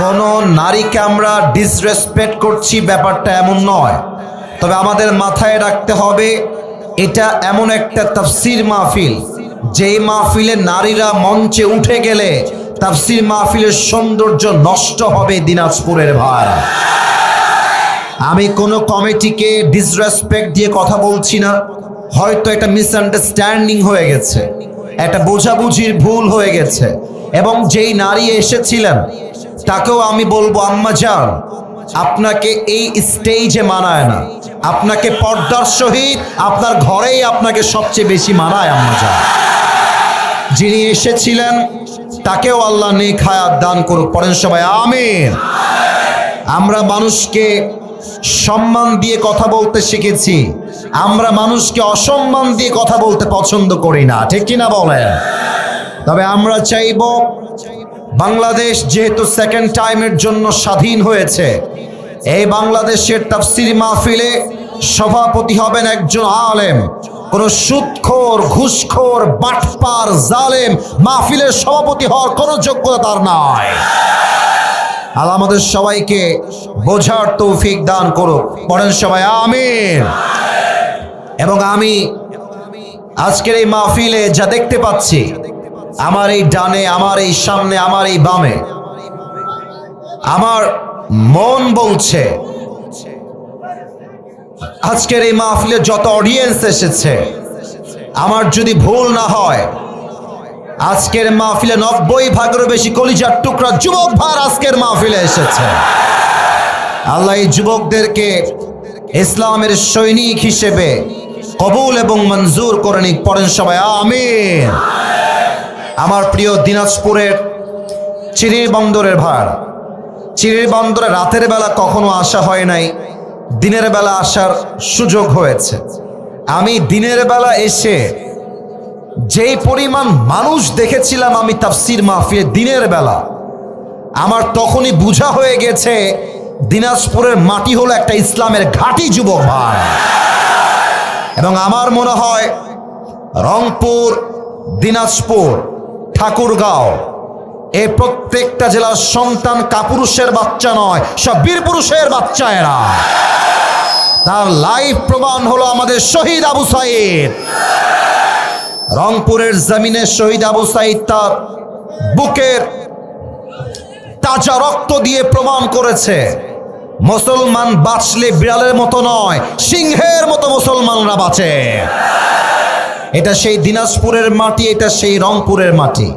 কোন নারীকে আমরা ডিসরেসপেক্ট করছি, ব্যাপারটা এমন নয়। তবে আমাদের মাথায় রাখতে হবে, এটা এমন একটা তাফসির মাহফিল। যেই মাহফিলে নারীরা মঞ্চে উঠে গেলে তাফসির মাহফিলের সৌন্দর্য নষ্ট হবে দিনাজপুরের ভাড়া আমি কোনো কমিটিকে ডিসরেসপেক্ট দিয়ে কথা বলছি না। হয়তো একটা মিসআন্ডারস্ট্যান্ডিং হয়ে গেছে, একটা বোঝাবুঝির ভুল হয়ে গেছে। এবং যেই নারী এসেছিলেন তাকেও আমি বলব, আম্মা যান আপনাকে এই স্টেজে মানায় না। আপনাকে পর্দার সহিত আপনার ঘরেই আপনাকে সবচেয়ে বেশি মানায়, আম্মা যান যিনি এসেছিলেন, তাকেও আল্লাহ নেক হায়াত দান করুক, পড়েন সবাই, আমিন। আমরা মানুষকে সম্মান দিয়ে কথা বলতে শিখেছি। আমরা মানুষকে অসম্মান দিয়ে কথা বলতে পছন্দ করি না, ঠিক কিনা বলেন? তবে আমরা চাইব বাংলাদেশ যেহেতু সেকেন্ড টাইমের জন্য স্বাধীন হয়েছে, এই বাংলাদেশের তাফসির মাহফিলে সভাপতি হবেন একজন আলেম, কোন সুদখোর ঘুষখোর, বাটপার, জালেম, মাহফিলের সভাপতি হওয়ার কোনো যোগ্যতা তার নয় আল্লাহ আমাদের সবাইকে বোঝার তৌফিক দান করুক। পড়েন সবাই, আমিন। এবং আমি আজকের এই মাহফিলে যা দেখতে পাচ্ছি আমার এই ডানে, আমার এই সামনে, আমার এই বামে। আমার মন বলছে, আজকের এই মাহফিলে যত অডিয়েন্স এসেছে, আমার যদি ভুল না হয়, আজকের মাহফিলে নব্বই ভাগেরও বেশি কলিজার টুকরা যুবক ভার আজকের মাহফিলে এসেছে। আল্লাহ এই যুবকদেরকে ইসলামের সৈনিক হিসেবে কবুল এবং মঞ্জুর করে নিক। পড়েন সবাই, আমিন। আমার প্রিয় দিনাজপুরের চিরির বন্দরের ভাড় চিরির বন্দরে রাতের বেলা কখনো আসা হয় নাই, দিনের বেলা আসার সুযোগ হয়েছে। আমি দিনের বেলা এসে যেই পরিমাণ মানুষ দেখেছিলাম আমি তাফসির মাহফিলে দিনের বেলা, আমার তখনই বুঝা হয়ে গেছে দিনাজপুরের মাটি হলো একটা ইসলামের ঘাঁটি, যুবক ভাই। এবং আমার মনে হয় রংপুর, দিনাজপুর ঠাকুরগাঁও। এই প্রত্যেকটা জেলার সন্তান কাপুরুষের বাচ্চা নয়, সব বীর পুরুষের বাচ্চা এরা। তার লাইভ প্রমাণ হলো আমাদের শহীদ আবু সাইদ। রংপুরের জমিনে শহীদ আবু সাইদ তার বুকের তাজা রক্ত দিয়ে প্রমাণ করেছে। মুসলমান বাঁচলে বিড়ালের মতো নয়, সিংহের মতো মুসলমানরা বাঁচে। এটা সেই দিনাজপুরের মাটি এটা সেই রংপুরের মাটি।